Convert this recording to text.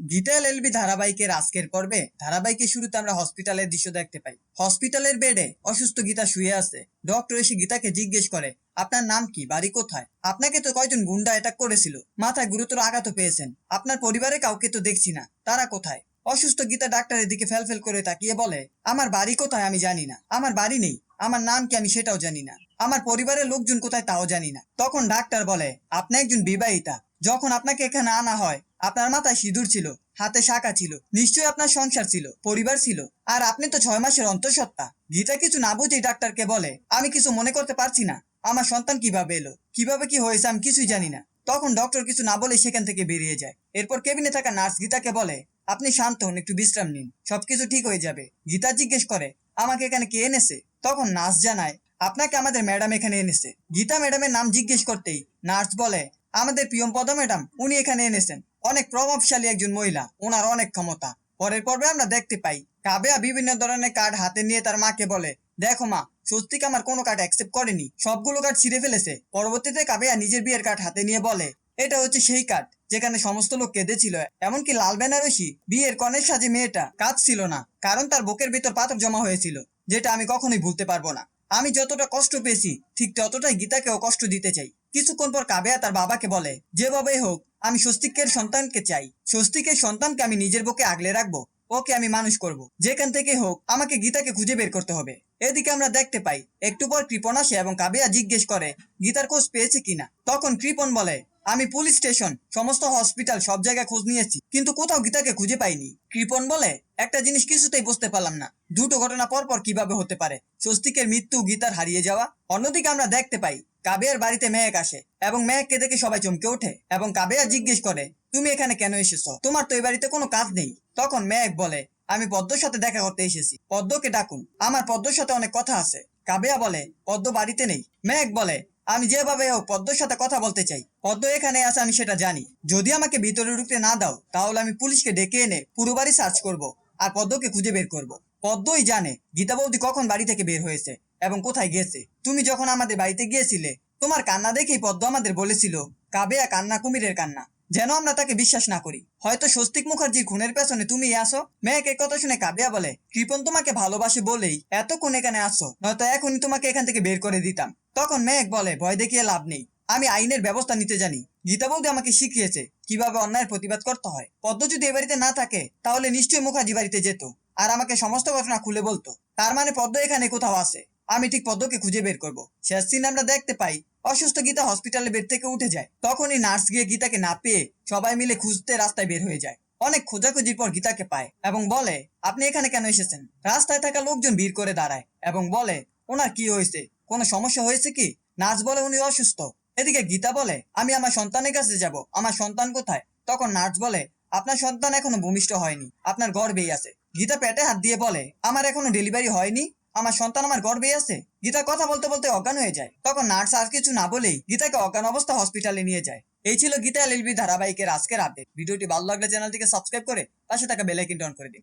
Gita LLB ধারাবাহিকের আজকের পর্বে, ধারাবাহিকের শুরুতে আমরা হসপিটালের দৃশ্য দেখতে পাই। হসপিটালের বেডে অসুস্থ গীতা শুয়ে আছে। ডক্টর এসে গীতাকে জিজ্ঞেস করে, আপনার নাম কি? বাড়ি কোথায়? আপনাকে তো কয়জন গুন্ডা অ্যাটাক করেছিল? মাথায় গুরুতর আঘাত পেয়েছেন। আপনার পরিবারে কাউকে তো দেখছি না। তারা কোথায়? অসুস্থ গীতা ডাক্তারের দিকে ফেলফেল করে তাকিয়ে বলে, আমার বাড়ি কোথায় আমি জানি না। আমার বাড়ি নেই। আমার নাম কি আমি সেটাও জানি না। আমার পরিবারের লোকজন কোথায় তাও জানি না। তখন ডাক্তার বলে, আপনি একজন বিবাহিতা। যখন আপনাকে এখানে আনা হয় আপনার মাথায় সিঁদুর ছিল, হাতে শাখা ছিল, নিশ্চয়ই আপনার সংসার ছিল, পরিবার ছিল। আর আপনি তো ছয় মাসের অন্তঃসত্ত্বা। গীতা কিছু না বুঝেই ডাক্তারকে বলে, আমি কিছু মনে করতে পারছি না। আমার সন্তান কীভাবে এলো? কীভাবে কি হয়েছে আমি কিছুই জানি না। তখন ডক্টর কিছু না বলে সেখান থেকে বেরিয়ে যায়। এরপর কেবিনে থাকা নার্স গীতাকে বলে, আপনি শান্ত হন, একটু বিশ্রাম নিন। সবকিছু ঠিক হয়ে যাবে। গীতা জিজ্ঞেস করে, আমাকে এখানে কে এনেছে? তখন নার্স জানায়, আপনাকে আমাদের ম্যাডাম এখানে এনেছে। গীতা ম্যাডামের নাম জিজ্ঞেস করতেই নার্স বলে, আমাদের প্রিয়ম পদ ম্যাডাম, উনি এখানে এনেছেন। অনেক প্রভাবশালী একজন মহিলা, ওনার অনেক ক্ষমতা। পরের পর্বে আমরা দেখতে পাই, কাবেয়া বিভিন্ন ধরনের কার্ড হাতে নিয়ে তার মাকে বলে, দেখো মা, স্বস্তিক আমার কোনো কার্ড অ্যাকসেপ্ট করেনি, সবগুলো কার্ড ছিঁড়ে ফেলেছে। পরবর্তীতে কাবেয়া নিজের বিয়ের কার্ড হাতে নিয়ে বলে, এটা হচ্ছে সেই কার্ড যেখানে সমস্ত লোক কেঁদেছিল, এমনকি লাল বেনারসি, বিয়ের কনের সাজে মেয়েটা কাজ ছিল না, কারণ তার বুকের ভিতর পাথর জমা হয়েছিল, যেটা আমি কখনোই ভুলতে পারব না। আমি যতটা কষ্ট পেয়েছি, ঠিক ততটাই গীতাকেও কষ্ট দিতে চাই। কিছুক্ষণ পর কাবেয়া তার বাবাকে বলে, যেভাবেই হোক, আমি স্বস্তিকের সন্তানকে চাই। স্বস্তিকের সন্তানকে আমি নিজের বুকে আগলে রাখব, ওকে আমি মানুষ করব। যেখান থেকে হোক, আমাকে গীতাকে খুঁজে বের করতে হবে। এদিকে আমরা দেখতে পাই, একটু পর কৃপণ আসে এবং কাবিয়া জিজ্ঞেস করে, গীতার খোঁজ পেয়েছে কিনা? তখন কৃপন বলে আমি পুলিশ স্টেশন সমস্ত হসপিটাল সব জায়গায় খোঁজ নিয়েছি, কিন্তু কোথাও গীতাকে খুঁজে পাইনি। কৃপন বলে, একটা জিনিস কিছুতেই বুঝতে পারলাম না। দুটো ঘটনা পর পর কীভাবে হতে পারে? স্বস্তিকের মৃত্যু, গীতার হারিয়ে যাওয়া, অন্যদিকে আমরা দেখতে পাই, কাবেয়ার বাড়িতে মেহেক আসে, এবং মেহেককে দেখে সবাই চমকে ওঠে, এবং কাবেয়া জিজ্ঞেস করে, তুমি এখানে কেন এসেছ? তোমার তো এই বাড়িতে কোনো কাজ নেই। তখন মেহেক বলে, আমি পদ্মর সাথে দেখা করতে এসেছি। পদ্মকে ডাকুন। আমার পদ্মর সাথে অনেক কথা আছে। কাবেয়া বলে, পদ্ম বাড়িতে নেই। মেহেক বলে আমি যেভাবে হোক পদ্মর সাথে কথা বলতে চাই। পদ্ম এখানে আছে, আমি সেটা জানি। যদি আমাকে ভিতরে ঢুকতে না দাও, তাহলে আমি পুলিশকে ডেকে এনে পুরো বাড়ি সার্চ করব আর পদ্মকে খুঁজে বের করব। পদ্মই জানে গীতা বৌদি কখন বাড়ি থেকে বের হয়েছে এবং কোথায় গেছে। তুমি যখন আমাদের বাড়িতে গিয়েছিলে, তোমার কান্না দেখেই পদ্ম আমাদের বলেছিল কাবেয়া কান্না কুমিরের কান্না। যেন আমরা তাকে বিশ্বাস না করি। হয়তো স্বস্তিক মুখার্জির খুনের পেছনে তুমি আসো মেয়েকে কথা শুনে কাবিয়া বলে, কৃপন তোমাকে ভালোবাসে বলেই এতক্ষণ এখানে আসো নয়তো এখনই তোমাকে এখান থেকে বের করে দিতাম। তখন মেয়েক বলে, ভয় দেখিয়ে লাভ নেই। আমি আইনের ব্যবস্থা নিতে জানি। গীতা বৌদি আমাকে শিখিয়েছে কীভাবে অন্যায়ের প্রতিবাদ করতে হয়। পদ্ম যদি এ বাড়িতে না থাকে, তাহলে নিশ্চয়ই মুখার্জি বাড়িতে যেত। আর আমাকে সমস্ত ঘটনা খুলে বলতো। তার মানে পদ্ম এখানে কোথাও আছে। আমি ঠিক পদ্মকে খুঁজে বের করব। শেষ সিন আমরা দেখতে পাই, অসুস্থ গীতা হসপিটালে বেড থেকে উঠে যায়। তখনই নার্স গিয়ে গীতাকে না পেয়ে সবাই মিলে খুঁজতে রাস্তায় বের হয়ে যায়। অনেক খোঁজাখুঁজির পর গীতাকে পায় এবং বলে, আপনি এখানে কেন এসেছেন? রাস্তায় থাকা লোকজন ভিড় করে দাঁড়ায় এবং বলে, ওনার কি হয়েছে? কোনো সমস্যা হয়েছে কি? নার্স বলে উনি অসুস্থ। এদিকে গীতা বলে, আমি আমার সন্তানের কাছে যাব। আমার সন্তান কোথায়? তখন নার্স বলে, আপনার সন্তান এখনও ভূমিষ্ঠ হয়নি। আপনার গর্বেই আছে। গীতা পেটে হাত দিয়ে বলে, আমার এখনও ডেলিভারি হয়নি। আমার সন্তান আমার গর্বেই আছে। গীতা কথা বলতে বলতে অজ্ঞান হয়ে যায়। তখন নার্স আর কিছু না বলেই গীতাকে অজ্ঞান অবস্থা হসপিটালে নিয়ে যায়। এই ছিল গীতা এলএলবি ধারাবাহিকের আজকের আপডেট। ভিডিওটি ভালো লাগলে চ্যানেলটিকে সাবস্ক্রাইব করে পাশে থাকা বেল আইকনটি অন করে দিন।